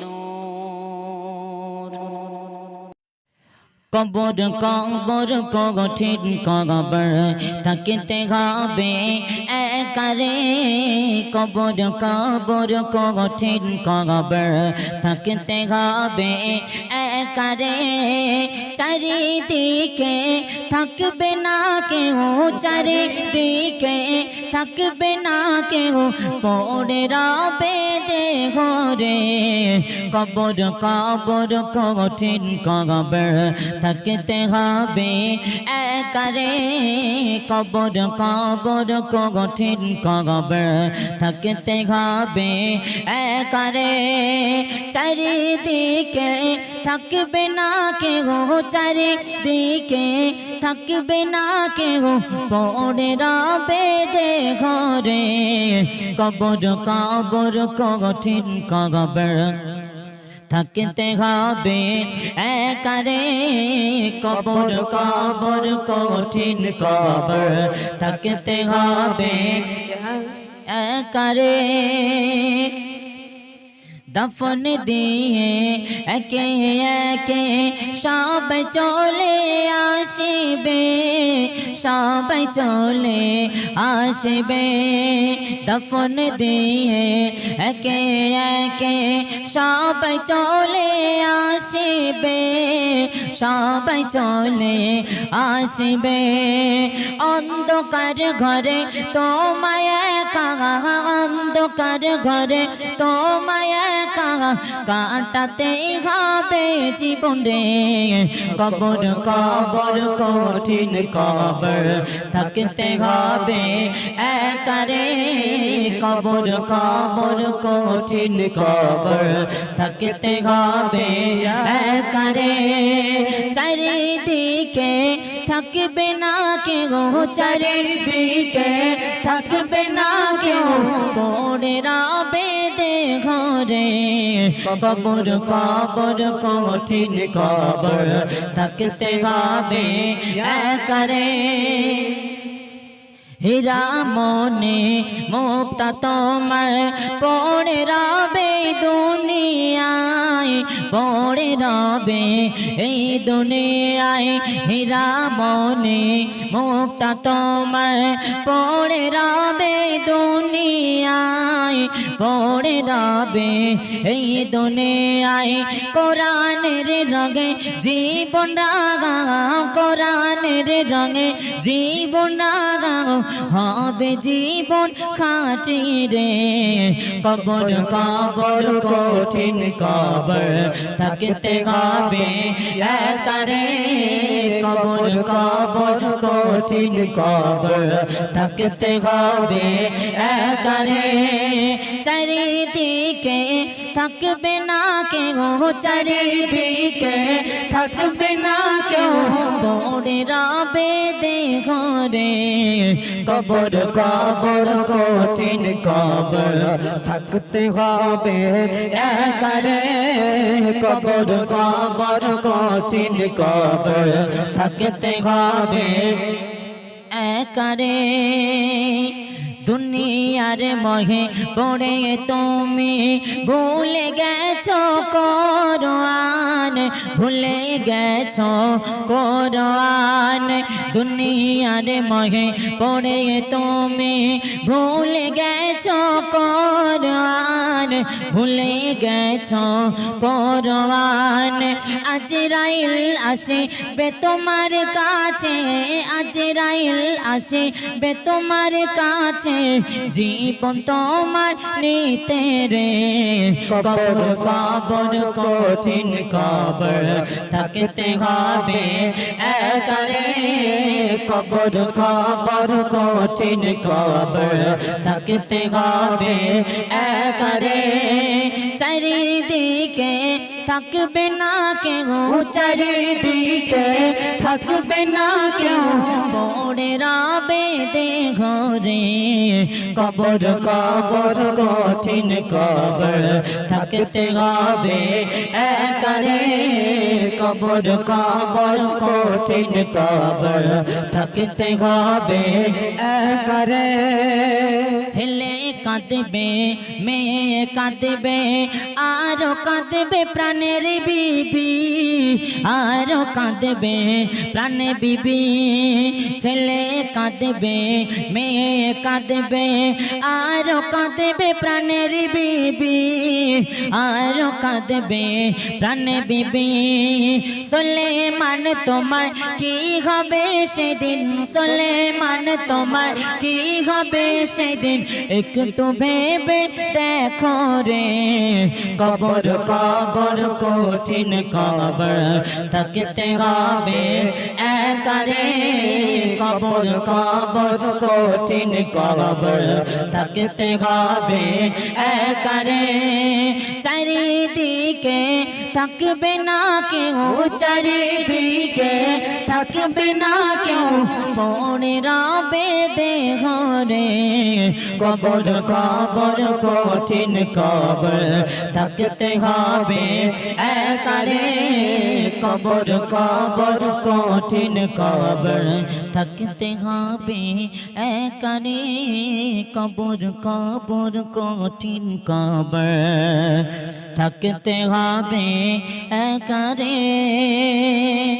নূর। কবর কবর কঠিন কবর থাকতে হবে একারে। কবর কবর কঠিন কবর থাকতে হবে একারে। চারিদিকে থাকবে না কেউ, চারিদিকে থাকবে না কেউ পড়ে রবে ঘরে কবর কবর, কঠিন কবর থাকতে হবে একারে। কবর কবর, কঠিন কবর থাকতে হবে একারে। চারিদিকে থাকবে না কেউ চারিদিকে থাকবে না কেউ পড়ে রবে ঘরে কবর কবর কঠিন কবর থাকতে হবে একারে, কবর কবর কঠিন কবর থাকতে হবে একারে দফন দিয়ে একে একে সব চলে আসিবে সবাই চলে আসবে দফন দিয়ে একে একে সবাই চলে আসিবে সবাই চলে আসবে অন্ধকার ঘরে তোমায় একা অন্ধকার ঘরে তোমায় কাটাতে হবে জীবন। রে কবর কবর, কঠিন কবর থাকতে হবে একারে। কবর কবর, কঠিন কবর থাকতে হবে একারে। চারিদিকে থাকবে না কেউ, চারিদিকে থাকবে না কেউ। পড়ে রাবে দে ঘরে, কবর কবর, কঠিন কবর। থাকতে হবে একারে। হীরা মনে মুক্তা তোমার পড়ে রাবে দুনিয়ায়। রবে এই দুনিয়ায় হীরা মনে মুক্তা তোমার পড়ে রবে দুনিয়ায়, পড়ে রবে। এই দুনিয়ায় কোরআনের রঙে জীবন রাগা কোরআনের রঙে জীবন রাগা হবে জীবন খাটি রে কবর কবর, কঠিন কবর, থাকতে হবে একারে কবর কবর, কঠিন কবর থাকতে হবে। একারে চারিদিকে থাকবে না কেউ চারিদিকে থাকবে না কেউ পড়ে রবে দে ঘরে কবর কবর, কঠিন কবর থাকতে হবে। একারে কবর কবর, কঠিন কবর থাকতে হবে। একারে দুনিয়ার মহে পড়ে তুমি ভুলে গেছো কোরআন, ভুলে গেছো কোরআন। দুনিয়ার মহে পড়ে তুমি ভুলে গেছো কোরআন ভুলে গেছো। কোরআন আজরাইল আসে বে তোমার কাছে। আজরাইল আসে বে তোমার কাছে, জীবন তোমার নিতে রে। কবর কবর, কঠিন কবর থাকতে হবে একারে। কবর কবর, কঠিন কবর থাকতে হবে একারে। চারিদিকে থাকবে না কেউ, চারিদিকে থাকবে না কেউ। পড়ে রবে দেহ রে কবর কবর, কঠিন কবর থাকতে হবে। একারে কবর কবর, কঠিন কবর থাকতে হবে। একারে কাঁদবে, মেয়ে কাঁদবে, আরও কাঁদবে প্রাণের বিবি, আরও কাঁদবে প্রাণে বিবি। ছেলে কাঁদবে, মেয়ে কাঁদবে, আরও কাঁদবে প্রাণের বিবি, আরও কাঁদবে প্রাণে বিবি। সলে মান তোমার কি হবে সেদিন? সলে মান তোমার কি হবে সেদিন? একটু ভেবে দেখো রে, কবর কবর, কঠিন কবর থাকতে হবে। একারে কবর কবর, কঠিন কবর থাকতে হবে। একারে চারিদিকে থাকবে না কেউ, চারিদিকে থাকবে না কেউ পড়ে রবে দেহ কবর কবর, কঠিন কবর থাকতে হবে একারে কবর কবর, কঠিন কবর থাকতে হবে একারে কবর কবর, কঠিন কবর থাকতে হবে একারে।